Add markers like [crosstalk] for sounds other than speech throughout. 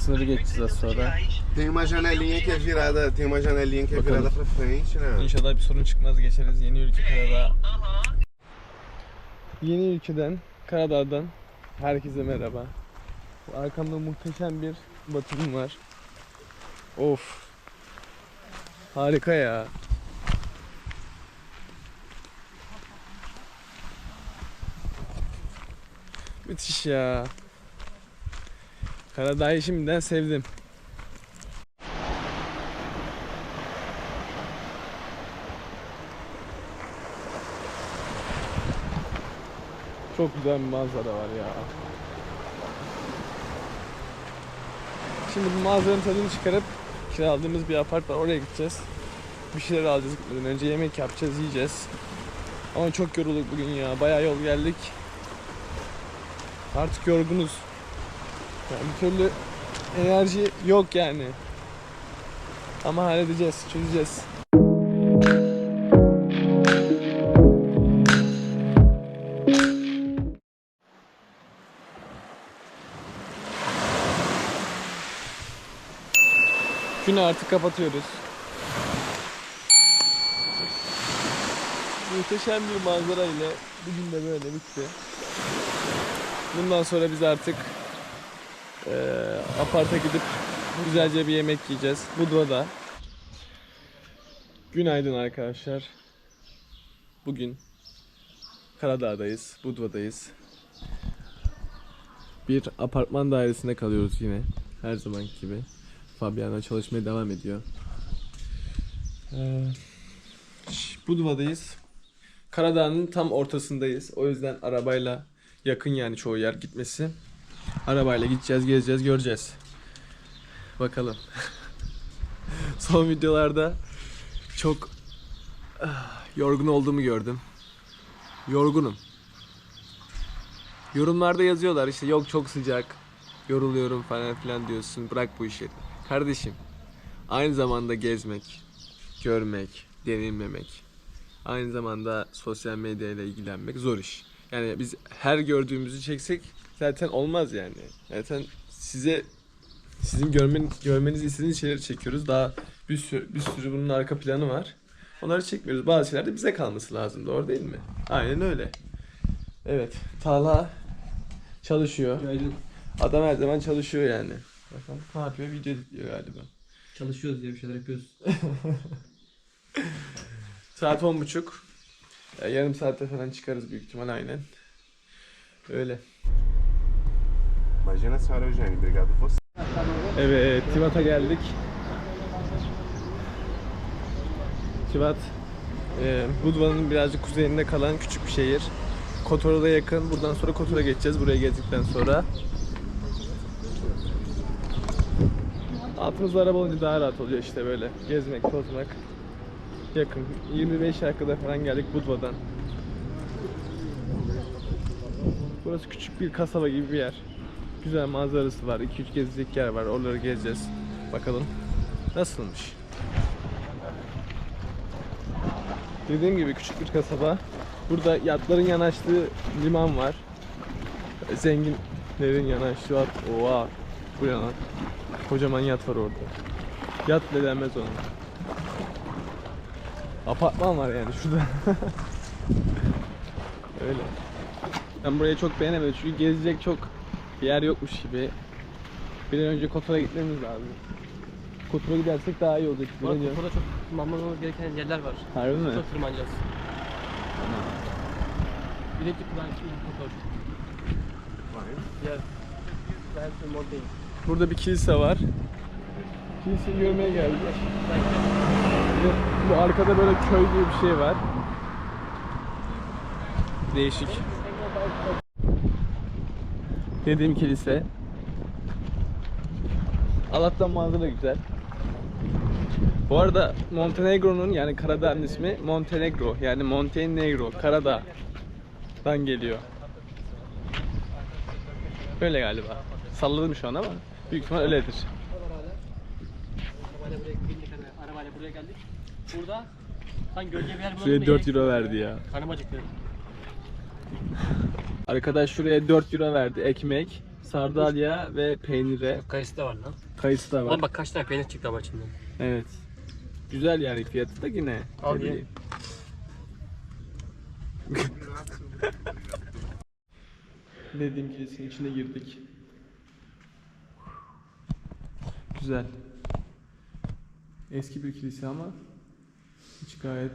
Sınırı geçeceğiz sonra. Tem uma janelinha que é virada, tem uma janelinha que é Bakalım. virada pra frente, né? İnşallah bir sorun çıkmaz geçeriz yeni ülke Karadağ. Yeni ülkeden Karadağ'dan herkese merhaba. Arkamda muhteşem bir batım var. Of. Harika ya. Müthiş ya. Karadağ'ı şimdiden sevdim. Çok güzel bir manzara var ya. Şimdi bu manzaranın tadını çıkarıp kiraladığımız bir apart var oraya gideceğiz. Bir şeyler alacağız gitmeden önce yemek yapacağız yiyeceğiz. Ama çok yorulduk bugün ya. Bayağı yol geldik. Artık yorgunuz. Yani bir türlü enerji yok yani. Ama halledeceğiz, çözeceğiz. Günü artık kapatıyoruz. Muhteşem bir manzara ile bugün de böyle bitti. Bundan sonra biz artık eee aparta gidip güzelce bir yemek yiyeceğiz. Budva'da. Günaydın arkadaşlar. Bugün Karadağ'dayız, Budva'dayız. Bir apartman dairesinde kalıyoruz yine. Her zamanki gibi. Fabiano çalışmaya devam ediyor. Ee, Budva'dayız. Karadağ'ın tam ortasındayız. O yüzden arabayla yakın yani çoğu yer gitmesi. Arabayla gideceğiz, gezeceğiz, göreceğiz. Bakalım. [laughs] Son videolarda çok ah, yorgun olduğumu gördüm. Yorgunum. Yorumlarda yazıyorlar işte yok çok sıcak, yoruluyorum falan filan diyorsun. Bırak bu işleri. Kardeşim, aynı zamanda gezmek, görmek, deneyimlemek, aynı zamanda sosyal medyayla ilgilenmek zor iş. Yani biz her gördüğümüzü çeksek zaten olmaz yani. Zaten size sizin görmen, görmenizi istediğiniz şeyleri çekiyoruz. Daha bir sürü, bir sürü bunun arka planı var. Onları çekmiyoruz. Bazı şeyler de bize kalması lazım. Doğru değil mi? Aynen öyle. Evet. Talha çalışıyor. Adam her zaman çalışıyor yani. Bakalım ne yapıyor? Video editliyor galiba. Çalışıyoruz diye bir şeyler yapıyoruz. [laughs] Saat on buçuk. Ya yarım saatte falan çıkarız büyük ihtimal aynen. Öyle. Imagina a senhora Eugênia, obrigado você. Evet, Tivat'a geldik. Tivat, e, Budva'nın birazcık kuzeyinde kalan küçük bir şehir. Kotor'a yakın. Buradan sonra Kotor'a geçeceğiz. Buraya gezdikten sonra. Altımızda araba olunca daha rahat oluyor işte böyle. Gezmek, tozmak. Yakın. 25 dakikada falan geldik Budva'dan. Burası küçük bir kasaba gibi bir yer. Güzel manzarası var. 2-3 gezecek yer var. Oraları gezeceğiz. Bakalım nasılmış. Dediğim gibi küçük bir kasaba. Burada yatların yanaştığı liman var. Zenginlerin yanaştığı yat. Oha. Bu ne lan? Kocaman yat var orada. Yat bile denmez ona. Apartman var yani şurada. [laughs] Öyle. Ben burayı çok beğenemedim çünkü gezecek çok bir yer yokmuş gibi. Bir an önce Kotor'a gitmemiz lazım. Kotor'a gidersek daha iyi olacak. Bir Bu önce. arada burada çok tırmanmamız gereken yerler var. Harbi mi? Çok tırmanacağız. Bilecik Kıvanç Kotor. Yes. That's the mountain. Burada bir kilise var. Kiliseyi görmeye geldik. Bu, arkada böyle köy gibi bir şey var. Değişik. Dediğim kilise. Allah'tan manzara güzel. Bu arada Montenegro'nun yani Karadağ'ın ismi Montenegro yani Montenegro Karadağ'dan geliyor. Öyle galiba. Salladım şu an ama büyük ihtimal öyledir. Arabayla buraya geldik. Burada sen gölge bir yer bulalım Şuraya da 4 ye. euro verdi ya. Karnım acıktı. Arkadaş şuraya 4 euro verdi. Ekmek, sardalya ve peynire. Kayısı da var lan. Kayısı da var. Lan bak kaç tane peynir çıktı ama içinden. Evet. Güzel yani fiyatı da yine. Al ne ye. bileyim. [laughs] Dediğim kilisenin içine girdik. Güzel. Eski bir kilise ama gayet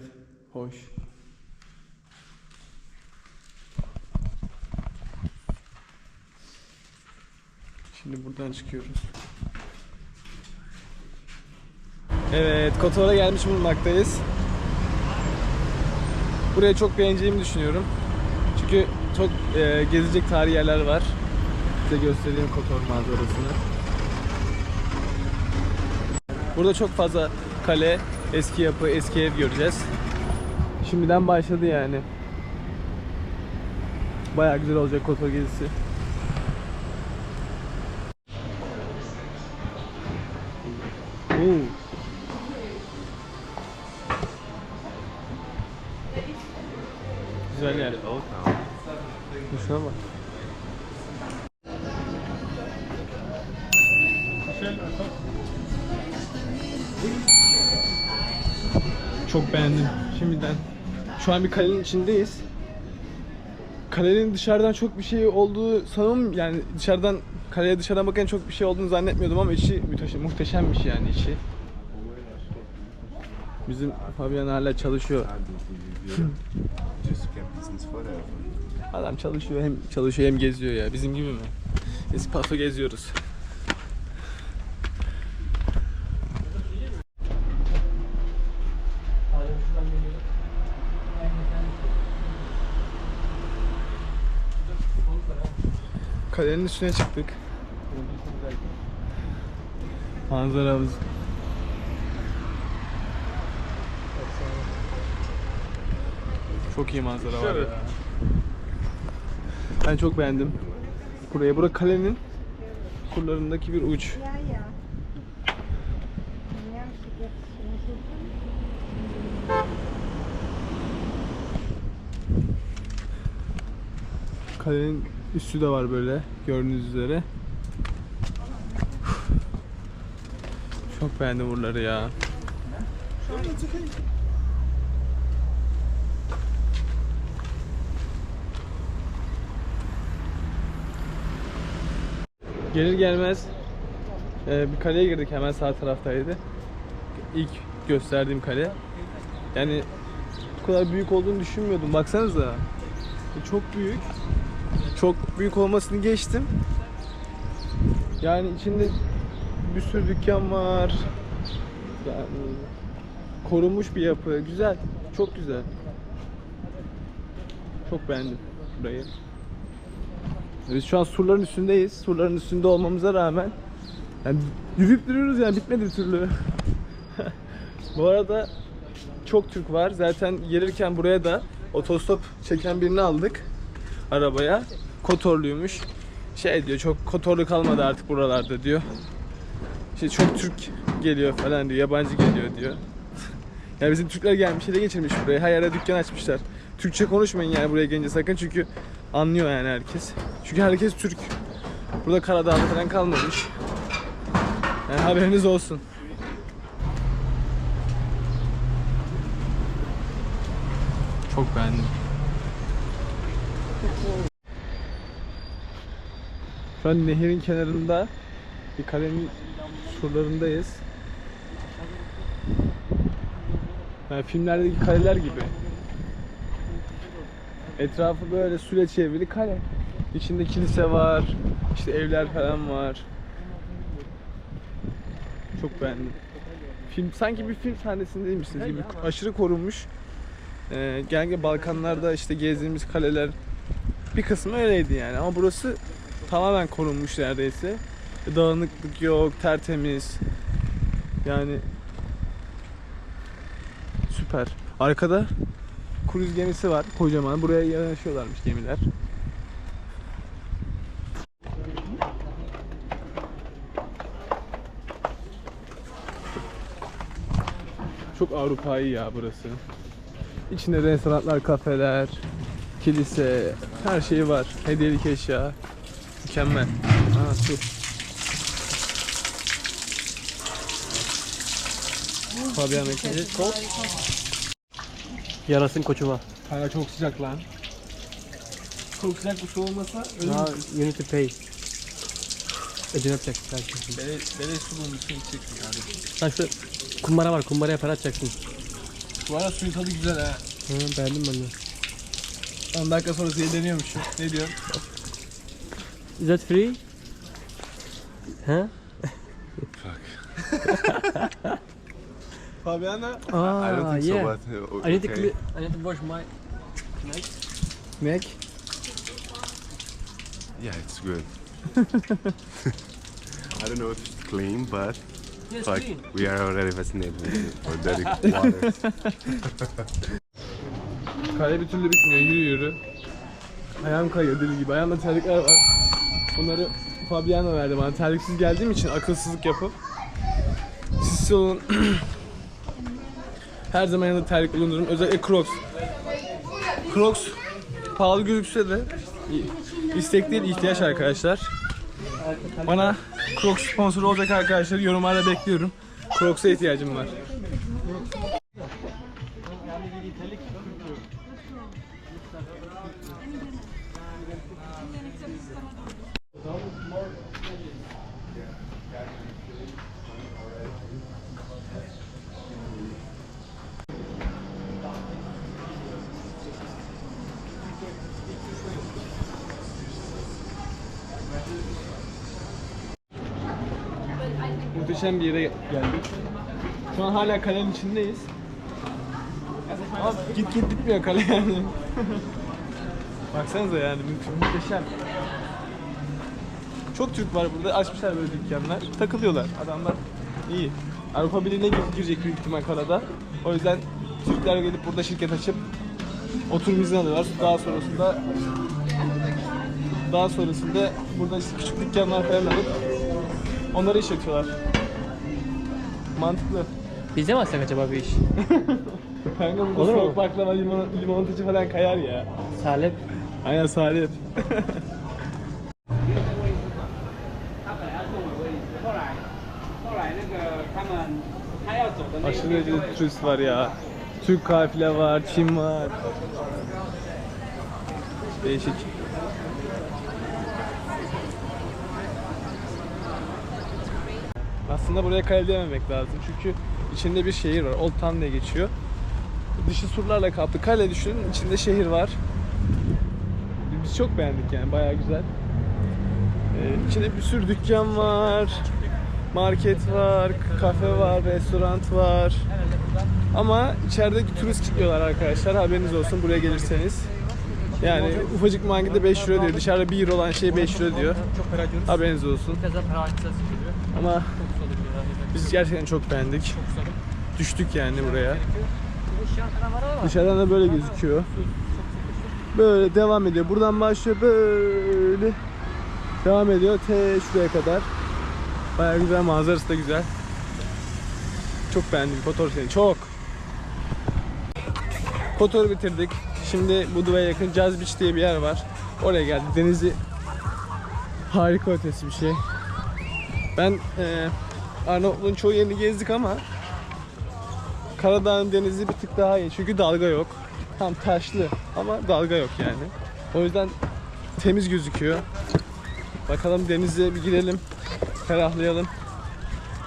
hoş. Şimdi buradan çıkıyoruz. Evet, Kotor'a gelmiş bulunmaktayız. Burayı çok beğeneceğimi düşünüyorum. Çünkü çok e, gezilecek tarihi yerler var. Size göstereyim Kotor manzarasını. Burada çok fazla kale, eski yapı, eski ev göreceğiz. Şimdiden başladı yani. Bayağı güzel olacak Kotor gezisi. Oo. Şu an bir kalenin içindeyiz. Kalenin dışarıdan çok bir şey olduğu sanırım yani dışarıdan kaleye dışarıdan bakan çok bir şey olduğunu zannetmiyordum ama içi müteşem, muhteşemmiş yani içi. Bizim Fabian hala çalışıyor. Adam çalışıyor hem çalışıyor hem geziyor ya. Bizim gibi mi? Biz paso geziyoruz. Kalenin üstüne çıktık. Manzaramız. Çok iyi manzara var ya. Ben çok beğendim. Buraya, bura kalenin surlarındaki bir uç. Kalenin üstü de var böyle gördüğünüz üzere. Çok beğendim buraları ya. Gelir gelmez e, bir kaleye girdik hemen sağ taraftaydı. İlk gösterdiğim kale. Yani bu kadar büyük olduğunu düşünmüyordum. Baksanıza. E, Çok büyük. Çok büyük olmasını geçtim. Yani içinde bir sürü dükkan var. Yani korunmuş bir yapı. Güzel. Çok güzel. Çok beğendim burayı. Biz şu an surların üstündeyiz. Surların üstünde olmamıza rağmen yani yürüyüp duruyoruz yani bitmedi bir türlü. [laughs] Bu arada çok Türk var. Zaten gelirken buraya da otostop çeken birini aldık arabaya. Kotorluymuş. Şey diyor çok Kotorlu kalmadı artık buralarda diyor. İşte çok Türk geliyor falan diyor. Yabancı geliyor diyor. [laughs] yani bizim Türkler gelmiş ele geçirmiş buraya. Her yere dükkan açmışlar. Türkçe konuşmayın yani buraya gelince sakın çünkü anlıyor yani herkes. Çünkü herkes Türk. Burada Karadağ'da falan kalmamış. Yani haberiniz olsun. Çok beğendim. Şu an nehirin kenarında bir kalenin surlarındayız. Yani filmlerdeki kaleler gibi. Etrafı böyle suyla çevrili kale. İçinde kilise var, işte evler falan var. Çok beğendim. Film sanki bir film sahnesindeymişsiniz gibi aşırı korunmuş. Ee, genelde Balkanlarda işte gezdiğimiz kaleler bir kısmı öyleydi yani ama burası tamamen korunmuş neredeyse. Dağınıklık yok, tertemiz. Yani süper. Arkada kruz gemisi var kocaman. Buraya yanaşıyorlarmış gemiler. Çok Avrupa'yı ya burası. İçinde restoranlar, kafeler. kilise, her şeyi var. Hediyelik eşya. Mükemmel. Aa su. Fabian Mekke'de. Yarasın koçuma. Hala çok sıcak lan. Çok sıcak bu su olmasa Now you need to pay. Ödeme yapacaksın beleş su bulmuşsun içeceksin kardeşim. Sen şu kumbara var kumbaraya para atacaksın. Bu arada suyun tadı güzel ha. Hı, beğendim ben de. 10 dakika sonra zehirleniyormuşum. Ne diyorsun? Is that free? Huh? [laughs] Fabiana I don't Ah, think yeah. so, but uh, I need to okay. clean, I need to wash my neck. Mac. Yeah, it's good. [laughs] I don't know if it's clean, but Yes, like clean. we are already fascinated with it, or dirty [laughs] water. Kale bir türlü bitmiyor. Yürü yürü. Ayağım kayıyor deli gibi. Ayağımda terlikler var. Bunları Fabiana verdi bana. Terliksiz geldiğim için akılsızlık yapıp. Siz. [clears throat] Her zaman yanında terlik bulundururum. Özellikle Crocs. Crocs pahalı gözükse de istek değil ihtiyaç arkadaşlar. Bana Crocs sponsoru olacak arkadaşlar yorumlarda bekliyorum. Crocs'a ihtiyacım var. Muhteşem bir yere geldik. Şu an hala kalenin içindeyiz. Abi git git bitmiyor kale yani. [laughs] Baksanıza yani muhteşem. Çok Türk var burada. Açmışlar böyle dükkanlar. Takılıyorlar. Adamlar iyi. Avrupa Birliği'ne gir- girecek büyük ihtimal Kanada. O yüzden Türkler gelip burada şirket açıp oturum izni alıyorlar. Daha sonrasında daha sonrasında burada küçük dükkanlar falan alıp onları işletiyorlar. Mantıklı. Biz de mi açsak acaba bir iş? [laughs] Kanka burada Olur mu? soğuk baklava, limon, limonatacı falan kayar ya. Salep. Aynen Salih. [laughs] Aşırı derecede turist var ya. Türk kafile var, Çin var. Değişik. Aslında buraya kale dememek lazım çünkü içinde bir şehir var. Old Town diye geçiyor. Dışı surlarla kaplı. Kale düşünün, içinde şehir var. Biz çok beğendik yani, bayağı güzel. Ee, içinde bir sürü dükkan var, market var, kafe var, restoran var. Ama içeride turist kilitliyorlar arkadaşlar, haberiniz olsun buraya gelirseniz. Yani ufacık mangide 5 euro diyor, dışarıda 1 euro olan şey 5 euro diyor. Haberiniz olsun. Ama Çok güzel oluyor. biz gerçekten çok beğendik. Düştük yani buraya. Dışarıdan da böyle gözüküyor. Böyle devam ediyor. Buradan başlıyor böyle. Devam ediyor te şuraya kadar. Bayağı güzel manzarası da güzel. Çok beğendim Kotor seni çok. Kotor'u bitirdik. Şimdi Budva'ya yakın Jazz Beach diye bir yer var. Oraya geldik. Denizi harika ötesi bir şey. Ben eee Arnavutluğun çoğu yerini gezdik ama Karadağ'ın denizi bir tık daha iyi çünkü dalga yok. Tam taşlı ama dalga yok yani. O yüzden temiz gözüküyor. Bakalım denize bir girelim, ferahlayalım.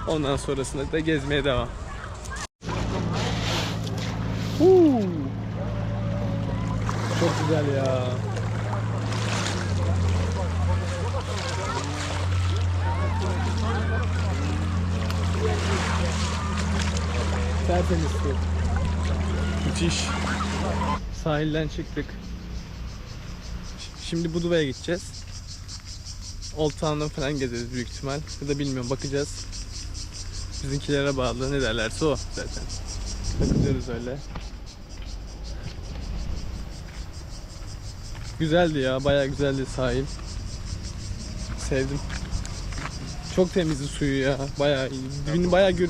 Ondan sonrasında da gezmeye devam. Huu. Çok güzel ya. Tertemiz su. Müthiş. Sahilden çıktık. Şimdi Budva'ya gideceğiz. Old Town'dan falan gezeriz büyük ihtimal. Ya da bilmiyorum bakacağız. Bizimkilere bağlı ne derlerse o zaten. Takılıyoruz öyle. Güzeldi ya bayağı güzeldi sahil. Sevdim. Çok temizdi suyu ya. Bayağı iyi. Dibini bayağı gör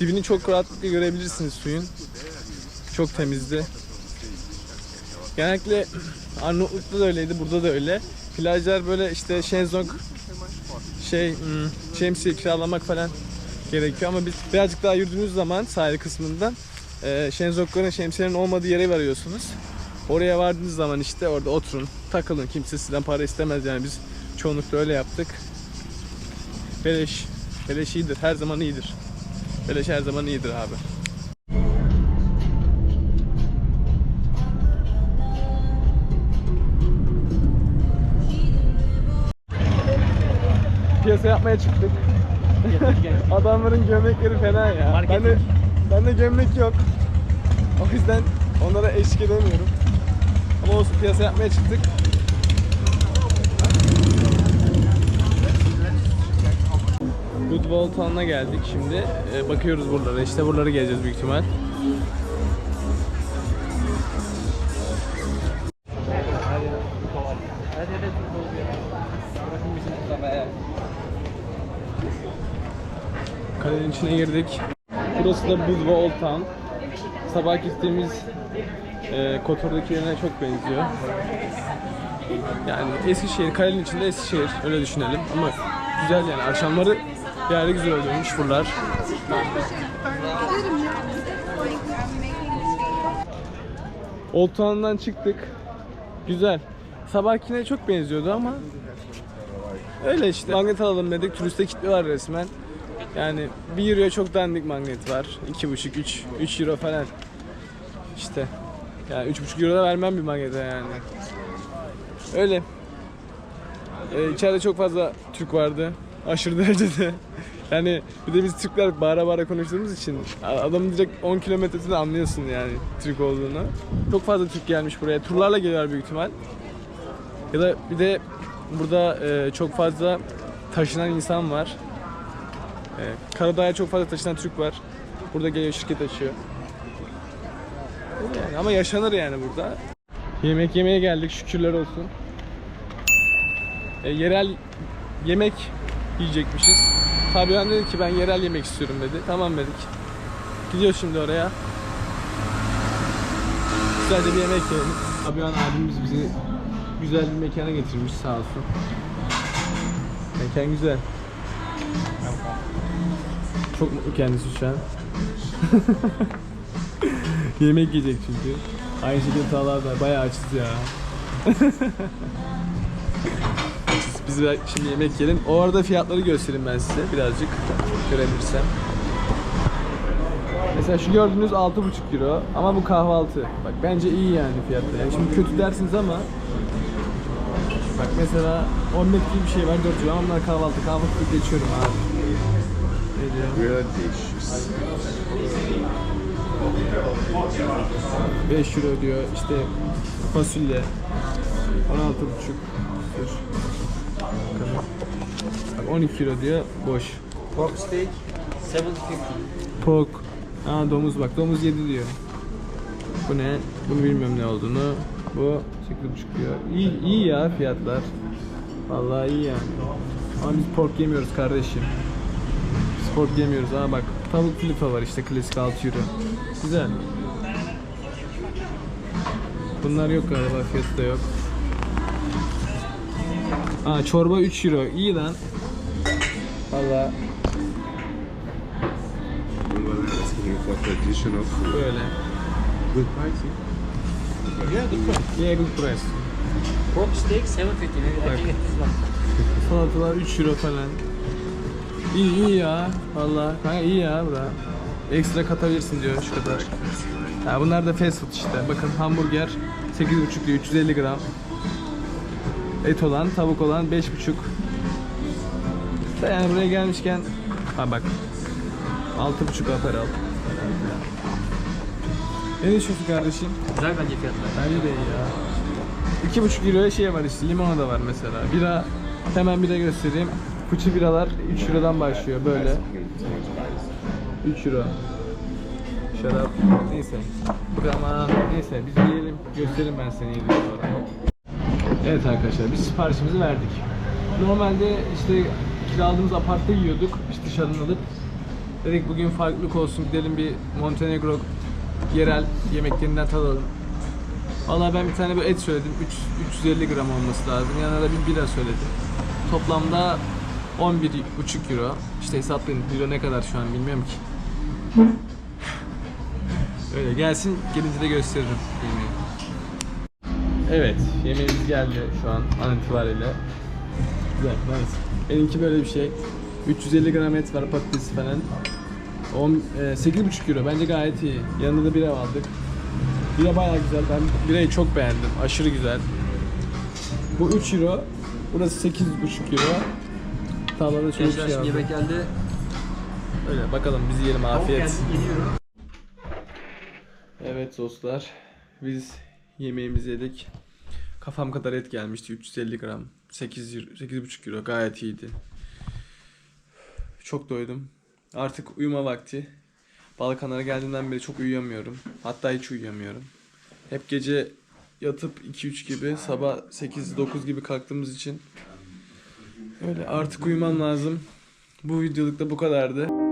dibini çok rahatlıkla görebilirsiniz suyun. Çok temizdi. Genellikle Arnavutluk'ta da öyleydi, burada da öyle. Plajlar böyle işte şezlong şey hmm, şemsiye kiralamak falan gerekiyor ama biz birazcık daha yürüdüğünüz zaman sahil kısmından e, şezlongların şemsiyelerin olmadığı yere varıyorsunuz. Oraya vardığınız zaman işte orada oturun, takılın. Kimse sizden para istemez yani biz çoğunlukla öyle yaptık. Beleş, beleş iyidir, her zaman iyidir. Beleş her zaman iyidir abi. Piyasa yapmaya çıktık. Adamların gömlekleri fena ya. Marketing. Ben de, ben de gömlek yok. O yüzden onlara eşlik edemiyorum. Ama olsun piyasa yapmaya çıktık. Goodwall Town'a geldik şimdi. Ee, bakıyoruz buralara. İşte buraları gezeceğiz büyük ihtimal. Kalenin içine girdik. Burası da Budva Old Town. Sabah gittiğimiz e, Kotor'daki yerine çok benziyor. Yani Eskişehir, kalenin içinde Eskişehir öyle düşünelim ama güzel yani akşamları yani güzel oluyormuş buralar. Old Town'dan çıktık. Güzel. Sabahkine çok benziyordu ama öyle işte. Magnet alalım dedik. Turiste kitliyorlar resmen. Yani 1 euroya çok dandik magnet var. 2,5 3 3 euro falan. İşte. Yani 3,5 euro da vermem bir magnete yani. Öyle. Ee, içeride çok fazla Türk vardı. Aşırı derecede. Yani bir de biz Türkler bağıra bağıra konuştuğumuz için adamın direkt 10 kilometresinde anlıyorsun yani Türk olduğunu. Çok fazla Türk gelmiş buraya. Turlarla geliyorlar büyük ihtimal. Ya da bir de burada e, çok fazla taşınan insan var. E, Karadağ'a çok fazla taşınan Türk var. Burada geliyor şirket açıyor. Yani ama yaşanır yani burada. Yemek yemeye geldik şükürler olsun. E, yerel yemek yiyecekmişiz. Fabian dedi ki ben yerel yemek istiyorum dedi. Tamam dedik. Gidiyoruz şimdi oraya. Güzelce bir yemek yiyelim. Fabian abimiz bizi güzel bir mekana getirmiş sağ olsun. Mekan güzel. Çok mutlu kendisi şu an. [laughs] Yemek yiyecek çünkü. Aynı şekilde Talha da bayağı açız ya. [laughs] Biz şimdi yemek yiyelim. O arada fiyatları göstereyim ben size birazcık görebilirsem. Mesela şu gördüğünüz 6,5 euro ama bu kahvaltı. Bak bence iyi yani fiyatlar. Yani şimdi kötü dersiniz ama Bak mesela omlet gibi bir şey var 4 euro ama bunlar kahvaltı. Kahvaltı geçiyorum abi. Ne diyor? Good dishes. 5 euro diyor işte fasulye 16 12 euro diyor boş. Pork steak, 750. pork. Aa domuz bak domuz 7 diyor. Bu ne? Bunu bilmiyorum ne olduğunu. Bu 8,5 diyor. İyi, iyi ya fiyatlar. Vallahi iyi yani ama biz pork yemiyoruz kardeşim. Biz pork yemiyoruz. Ama bak tavuk filipa var işte klasik 6 euro. Güzel. Bunlar yok galiba fiyatı da yok. Aa çorba 3 euro. İyi lan. Valla were asking for traditional food. böyle. Good pricing. Yeah, good price. Yeah good price. Pork steak, 750. Maybe I can get this one. Salatalar 3 euro falan. İyi iyi ya. Valla. Kanka iyi ya bura. Ekstra katabilirsin diyor şu kadar. Ha, bunlar da fast food işte. Bakın hamburger 8,5 diyor 350 gram. Et olan, tavuk olan 5,5. Da Yani buraya gelmişken ha bak 6,5 aparal. Ne düşünüyorsun kardeşim? Güzel bence fiyatlar. Bence de iyi ya. İki buçuk euroya şey var işte limona da var mesela. Bira hemen bira göstereyim. Fıçı biralar 3 eurodan başlıyor böyle. 3 euro. Şarap neyse. Ama neyse biz yiyelim. Göstereyim ben seni yedim sonra. Evet arkadaşlar biz siparişimizi verdik. Normalde işte kiraladığımız apartta yiyorduk. İşte dışarıdan alıp. Dedik bugün farklılık olsun gidelim bir Montenegro yerel yemeklerinden tadalım. Valla ben bir tane bir et söyledim. 3, 350 gram olması lazım. Yanına da bir bira söyledim. Toplamda 11,5 euro. İşte hesaplayın. Euro ne kadar şu an bilmiyorum ki. Öyle gelsin gelince de gösteririm yemeği. Evet yemeğimiz geldi şu an an itibariyle. Güzel nice. Benimki böyle bir şey. 350 gram et var patates falan. 10, e, 8,5 euro bence gayet iyi. Yanında da bira aldık. Bira bayağı güzel. Ben birayı çok beğendim. Aşırı güzel. Bu 3 euro. Burası 8,5 euro. Tavlada şöyle bir şey aldım. geldi. Öyle bakalım biz yiyelim afiyet. Evet dostlar. Biz yemeğimizi yedik. Kafam kadar et gelmişti 350 gram. 8 euro- 8,5 euro gayet iyiydi. Çok doydum. Artık uyuma vakti. Balkanlara geldiğimden beri çok uyuyamıyorum. Hatta hiç uyuyamıyorum. Hep gece yatıp 2-3 gibi sabah 8-9 gibi kalktığımız için öyle artık uyumam lazım. Bu videoluk da bu kadardı.